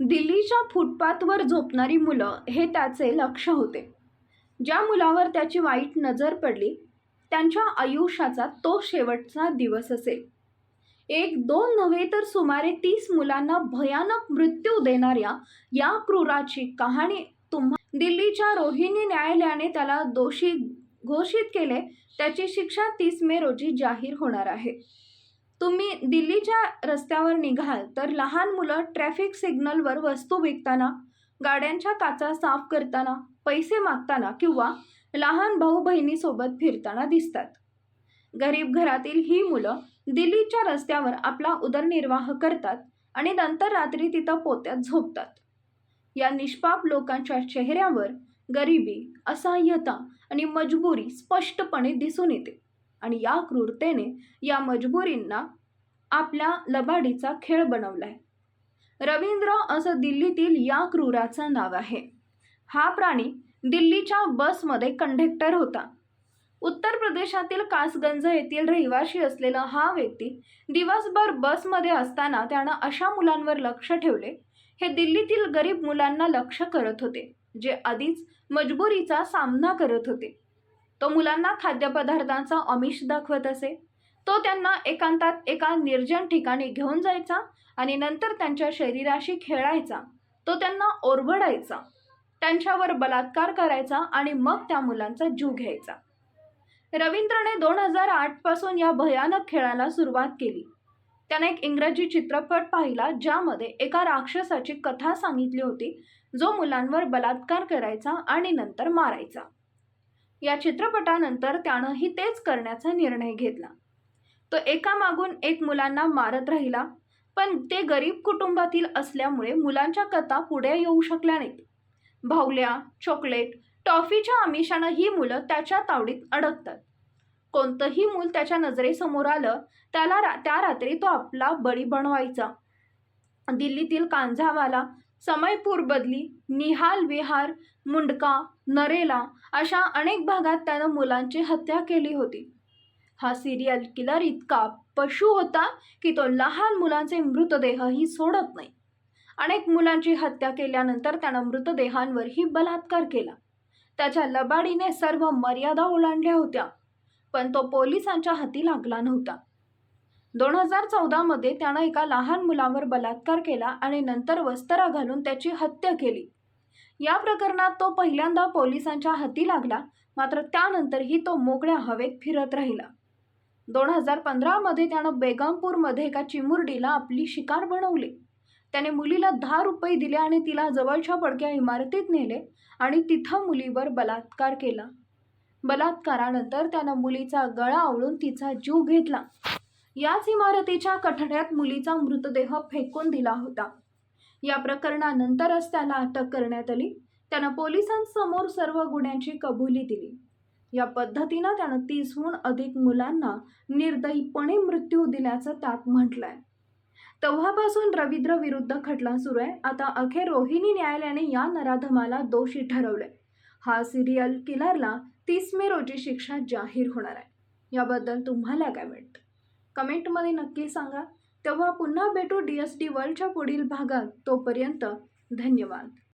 दिल्लीच्या फुटपाथवर झोपणारी मुलं हे त्याचे लक्ष होते. ज्या मुलावर त्याची वाईट नजर पडली त्यांच्या आयुष्याचा तो शेवटचा दिवस असेल. एक दोन नव्हे तर सुमारे तीस मुलांना भयानक मृत्यू देणाऱ्या या क्रूराची कहाणी तुम्हा दिल्लीच्या रोहिणी न्यायालयाने त्याला दोषी घोषित केले त्याची शिक्षा तीस मे रोजी जाहीर होणार आहे. तुम्ही दिल्लीच्या रस्त्यावर निघाल तर लहान मुलं ट्रॅफिक सिग्नलवर वस्तू विकताना गाड्यांच्या काचा साफ करताना पैसे मागताना किंवा लहान भाऊ बहिणीसोबत फिरताना दिसतात. गरीब घरातील ही मुलं दिल्लीच्या रस्त्यावर आपला उदरनिर्वाह करतात आणि नंतर रात्री तिथं पोत्यात झोपतात. या निष्पाप लोकांच्या चेहऱ्यावर गरिबी असहाय्यता आणि मजबुरी स्पष्टपणे दिसून येते. आणि या क्रूरतेने या मजबुरींना आपल्या लबाडीचा खेळ बनवलाय. रवींद्र असं दिल्लीतील या क्रूराचं नाव आहे. हा प्राणी दिल्लीच्या बसमध्ये कंडक्टर होता. उत्तर प्रदेशातील कासगंज येथील रहिवाशी असलेला हा व्यक्ती दिवसभर बसमध्ये असताना त्यानं अशा मुलांवर लक्ष ठेवले हे दिल्लीतील गरीब मुलांना लक्ष करत होते जे आधीच मजबुरीचा सामना करत होते. तो मुलांना खाद्यपदार्थांचा अमिष दाखवत असे. तो त्यांना एकांतात एका निर्जन ठिकाणी घेऊन जायचा आणि नंतर त्यांच्या शरीराशी खेळायचा. तो त्यांना ओरबडायचा. त्यांच्यावर बलात्कार करायचा आणि मग त्या मुलांचा जीव घ्यायचा. रवींद्रने दोन हजार आठपासून या भयानक खेळाला सुरुवात केली. त्याने एक इंग्रजी चित्रपट पाहिला ज्यामध्ये एका राक्षसाची कथा सांगितली होती जो मुलांवर बलात्कार करायचा आणि नंतर मारायचा. या चित्रपटानंतर त्यानंही तेच करण्याचा निर्णय घेतला. तो एकामागून एक मुलांना मारत राहिला पण ते गरीब कुटुंबातील असल्यामुळे मुलांच्या कथा पुढे येऊ शकल्या नाहीत. भावल्या चॉकलेट टॉफीच्या आमिषानं ही मुलं त्याच्या तावडीत अडकतात. कोणतंही मूल त्याच्या नजरेसमोर आलं त्याला रा त्या रात्री तो आपला बळी बनवायचा. दिल्लीतील कांझावाला समयपूर बदली निहाल विहार मुंडका नरेला अशा अनेक भागात त्यानं मुलांची हत्या केली होती. हा सिरियल किलर इतका पशु होता की तो लहान मुलांचे मृतदेहही सोडत नाही. अनेक मुलांची हत्या केल्यानंतर त्यानं मृतदेहांवरही बलात्कार केला. त्याच्या लबाडीने सर्व मर्यादा ओलांडल्या होत्या पण तो पोलिसांच्या हाती लागला नव्हता. दोन हजार चौदामध्ये त्यानं एका लहान मुलावर बलात्कार केला आणि नंतर वस्त्रा घालून त्याची हत्या केली. या प्रकरणात तो पहिल्यांदा पोलिसांच्या हाती लागला मात्र त्यानंतरही तो मोकळ्या हवेत फिरत राहिला. दोन हजार पंधरामध्ये त्यानं बेगमपूरमध्ये एका चिमुरडीला आपली शिकार बनवली. त्याने मुलीला दहा रुपये दिले आणि तिला जवळच्या पडक्या इमारतीत नेले आणि तिथं मुलीवर बलात्कार केला. बलात्कारानंतर त्यानं मुलीचा गळा आवळून तिचा जीव घेतला. याच इमारतीच्या कठड्यात मुलीचा मृतदेह फेकून दिला होता. या प्रकरणानंतरच त्याला अटक करण्यात आली. त्यानं पोलिसांसमोर सर्व गुन्ह्यांची कबुली दिली. या पद्धतीनं त्यानं तीसहून अधिक मुलांना निर्दयीपणे मृत्यू दिल्याचं त्यात म्हटलंय. तेव्हापासून रवींद्र विरुद्ध खटला सुरू आहे. आता अखेर रोहिणी न्यायालयाने या नराधमाला दोषी ठरवलंय. हा सिरियल किलरला तीस मे रोजी शिक्षा जाहीर होणार आहे. याबद्दल तुम्हाला काय वाटतं? कमेंटमध्ये नक्की सांगा. तेव्हा पुन्हा भेटू डी एस डी वर्ल्डच्या पुढील भागात. तोपर्यंत धन्यवाद.